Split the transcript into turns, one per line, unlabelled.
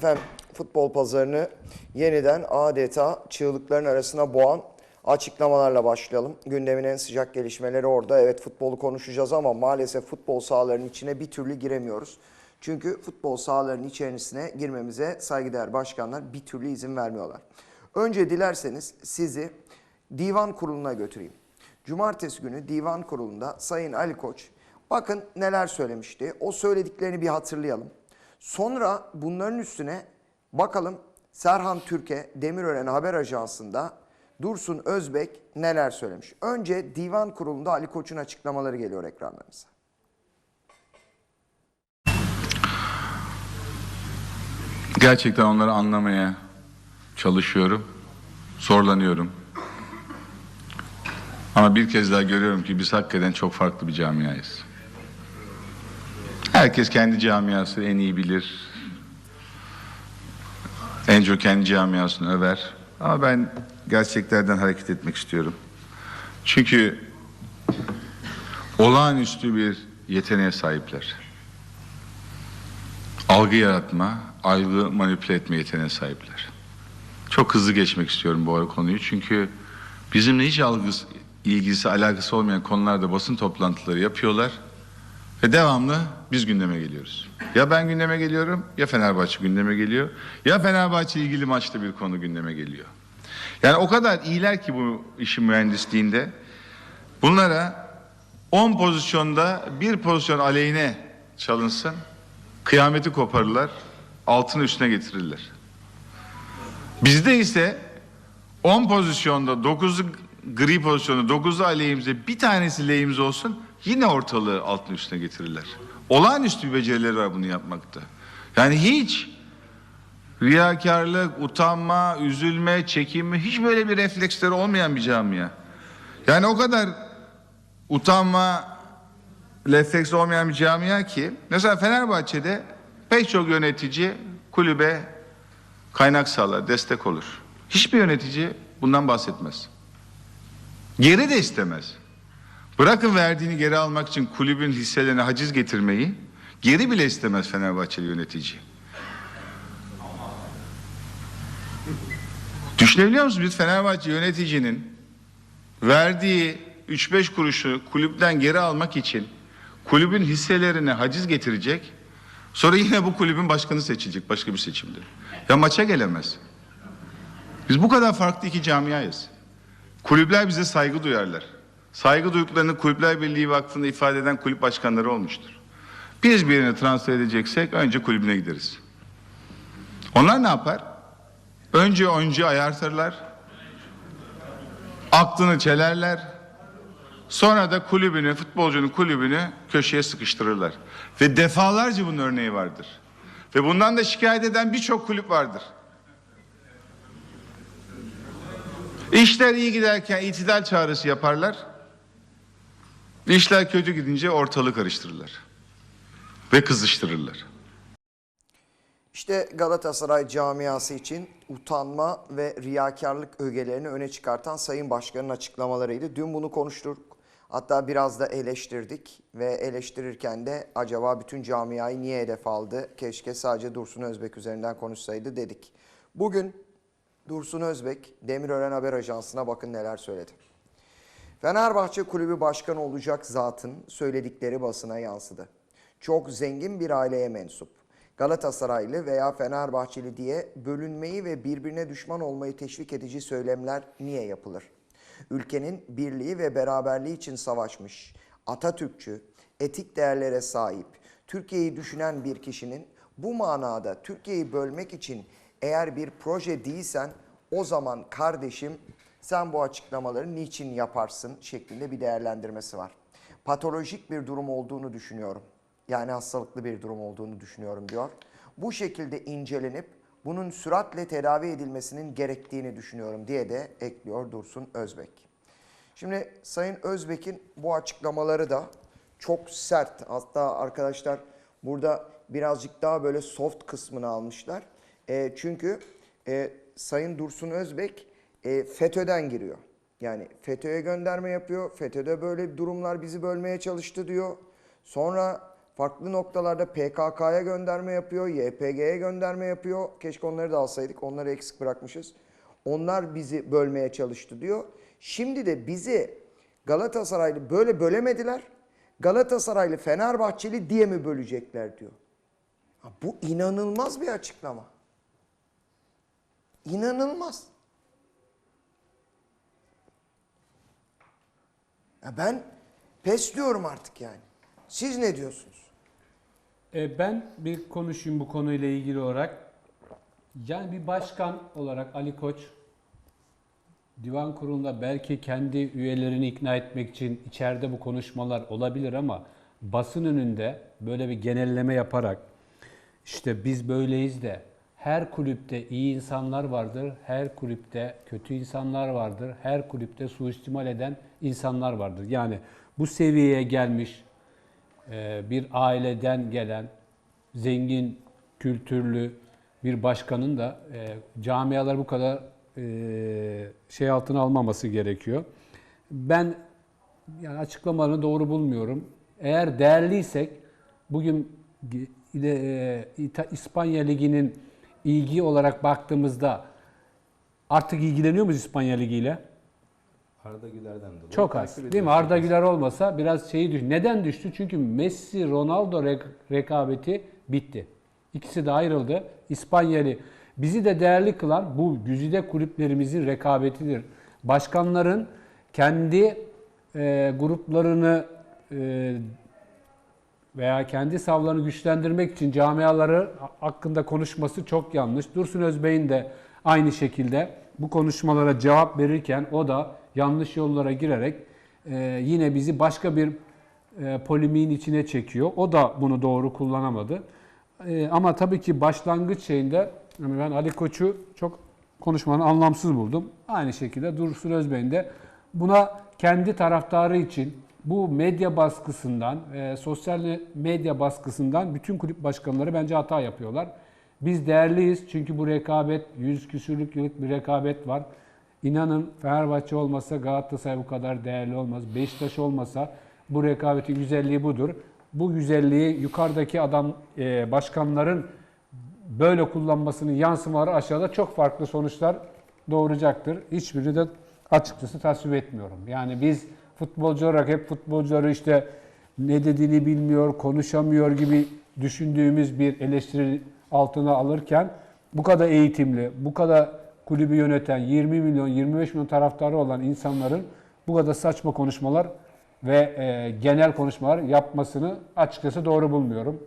Efendim futbol pazarını yeniden adeta çığlıkların arasına boğan açıklamalarla başlayalım. Gündemin en sıcak gelişmeleri orada. Evet futbolu konuşacağız ama maalesef futbol sahalarının içine bir türlü giremiyoruz. Çünkü futbol sahalarının içerisine girmemize saygıdeğer başkanlar bir türlü izin vermiyorlar. Önce dilerseniz sizi divan kuruluna götüreyim. Cumartesi günü divan kurulunda Sayın Ali Koç bakın neler söylemişti. O söylediklerini bir hatırlayalım. Sonra bunların üstüne bakalım Serhan Türkiye Demirören Haber Ajansı'nda Dursun Özbek neler söylemiş. Önce divan kurulunda Ali Koç'un açıklamaları geliyor ekranlarınıza.
Gerçekten onları anlamaya çalışıyorum. Zorlanıyorum. Ama bir kez daha görüyorum ki biz hakikaten çok farklı bir camiayız. Herkes kendi camiası en iyi bilir. En çok kendi camiasını över. Ama ben gerçeklerden hareket etmek istiyorum. Çünkü olağanüstü bir yeteneğe sahipler algı yaratma, algı manipüle etme yeteneğine sahipler. Çok hızlı geçmek istiyorum bu konuyu çünkü bizimle hiç algısı, ilgisi, alakası olmayan konularda basın toplantıları yapıyorlar ve devamlı biz gündeme geliyoruz. Ya ben gündeme geliyorum ya Fenerbahçe gündeme geliyor ya Fenerbahçe ilgili maçta bir konu gündeme geliyor. Yani o kadar iyiler ki bu işin mühendisliğinde bunlara 10 pozisyonda bir pozisyon aleyhine çalınsın kıyameti koparırlar, altını üstüne getirirler. Bizde ise 10 pozisyonda 9'u gri pozisyonda 9'u aleyhimize bir tanesi lehimize olsun yine ortalığı altın üstüne getirirler. Olağanüstü becerileri var bunu yapmakta. Yani hiç riyakarlık, utanma, üzülme, çekinme hiç böyle bir refleksleri olmayan bir camia. Yani o kadar utanma, refleks olmayan bir camia ki mesela Fenerbahçe'de pek çok yönetici kulübe kaynak sağlar, destek olur. Hiçbir yönetici bundan bahsetmez. Geri de istemez. Bırakın verdiğini geri almak için kulübün hisselerine haciz getirmeyi geri bile istemez Fenerbahçeli yönetici. Düşünebiliyor musunuz? Bir Fenerbahçe yöneticinin verdiği 3-5 kuruşu kulüpten geri almak için kulübün hisselerine haciz getirecek. Sonra yine bu kulübün başkanı seçilecek başka bir seçimde. Ya maça gelemez. Biz bu kadar farklı iki camiayız. Kulüpler bize saygı duyarlar. Saygı duyduklarını Kulüpler Birliği Vakfı'nda ifade eden kulüp başkanları olmuştur. Biz birine transfer edeceksek önce kulübüne gideriz. Onlar ne yapar? Önce oyuncu ayartırlar. Aklını çelerler. Sonra da kulübünü, futbolcunun kulübünü köşeye sıkıştırırlar. Ve defalarca bunun örneği vardır. Ve bundan da şikayet eden birçok kulüp vardır. İşler iyi giderken itidal çağrısı yaparlar. İşler kötü gidince ortalığı karıştırırlar. Ve kızıştırırlar.
İşte Galatasaray camiası için utanma ve riyakarlık ögelerini öne çıkartan Sayın Başkan'ın açıklamalarıydı. Dün bunu konuştuk. Hatta biraz da eleştirdik ve eleştirirken de acaba bütün camiayı niye hedef aldı? Keşke sadece Dursun Özbek üzerinden konuşsaydı dedik. Bugün Dursun Özbek Demirören Haber Ajansı'na bakın neler söyledi. Fenerbahçe Kulübü Başkanı olacak zatın söyledikleri basına yansıdı. Çok zengin bir aileye mensup. Galatasaraylı veya Fenerbahçeli diye bölünmeyi ve birbirine düşman olmayı teşvik edici söylemler niye yapılır? Ülkenin birliği ve beraberliği için savaşmış, Atatürkçü, etik değerlere sahip, Türkiye'yi düşünen bir kişinin bu manada Türkiye'yi bölmek için eğer bir proje değilsen o zaman kardeşim sen bu açıklamaları niçin yaparsın şeklinde bir değerlendirmesi var. Patolojik bir durum olduğunu düşünüyorum. Yani hastalıklı bir durum olduğunu düşünüyorum diyor. Bu şekilde incelenip bunun süratle tedavi edilmesinin gerektiğini düşünüyorum diye de ekliyor Dursun Özbek. Şimdi Sayın Özbek'in bu açıklamaları da çok sert. Hatta arkadaşlar burada birazcık daha böyle soft kısmını almışlar. E, çünkü e, Sayın Dursun Özbek e, FETÖ'den giriyor. Yani FETÖ'ye gönderme yapıyor. FETÖ'de böyle durumlar bizi bölmeye çalıştı diyor. Sonra Farklı noktalarda PKK'ya gönderme yapıyor, YPG'ye gönderme yapıyor. Keşke onları da alsaydık. Onları eksik bırakmışız. Onlar bizi bölmeye çalıştı diyor. Şimdi de bizi Galatasaraylı böyle bölemediler. Galatasaraylı Fenerbahçeli diye mi bölecekler diyor. Bu inanılmaz bir açıklama. İnanılmaz. Ben pes diyorum artık yani. Siz ne diyorsunuz?
E, ben bir konuşayım bu konuyla ilgili olarak. Yani bir başkan olarak Ali Koç divan kurulunda belki kendi üyelerini ikna etmek için içeride bu konuşmalar olabilir ama basın önünde böyle bir genelleme yaparak işte biz böyleyiz de her kulüpte iyi insanlar vardır, her kulüpte kötü insanlar vardır, her kulüpte suistimal eden insanlar vardır. Yani bu seviyeye gelmiş e, bir aileden gelen zengin, kültürlü bir başkanın da e, camialar bu kadar e, şey altına almaması gerekiyor. Ben yani açıklamalarını doğru bulmuyorum. Eğer değerliysek bugün İspanya Ligi'nin ilgi olarak baktığımızda artık ilgileniyor muyuz İspanya Ligi ile?
Arda Güler'den dolayı.
Çok az. Değil mi? Arda Güler olmasa biraz şeyi düş. Neden düştü? Çünkü Messi Ronaldo rek- rekabeti bitti. İkisi de ayrıldı. İspanyeli bizi de değerli kılan bu güzide kulüplerimizin rekabetidir. Başkanların kendi e, gruplarını e, veya kendi savlarını güçlendirmek için camiaları hakkında konuşması çok yanlış. Dursun Özbey'in de aynı şekilde bu konuşmalara cevap verirken o da yanlış yollara girerek e, yine bizi başka bir e, polemiğin içine çekiyor. O da bunu doğru kullanamadı. E, ama tabii ki başlangıç şeyinde ben Ali Koç'u çok konuşmanın anlamsız buldum. Aynı şekilde Dursun Özbey'in de buna kendi taraftarı için bu medya baskısından, e, sosyal medya baskısından bütün kulüp başkanları bence hata yapıyorlar. Biz değerliyiz çünkü bu rekabet, yüz küsürlük yıllık bir rekabet var. İnanın Fenerbahçe olmasa Galatasaray bu kadar değerli olmaz. Beşiktaş olmasa bu rekabetin güzelliği budur. Bu güzelliği yukarıdaki adam e, başkanların böyle kullanmasının yansımaları aşağıda çok farklı sonuçlar doğuracaktır. Hiçbirini de açıkçası tasvip etmiyorum. Yani biz futbolcu hep futbolcuları işte ne dediğini bilmiyor, konuşamıyor gibi düşündüğümüz bir eleştiri altına alırken bu kadar eğitimli, bu kadar kulübü yöneten 20 milyon, 25 milyon taraftarı olan insanların bu kadar saçma konuşmalar ve e, genel konuşmalar yapmasını açıkçası doğru bulmuyorum.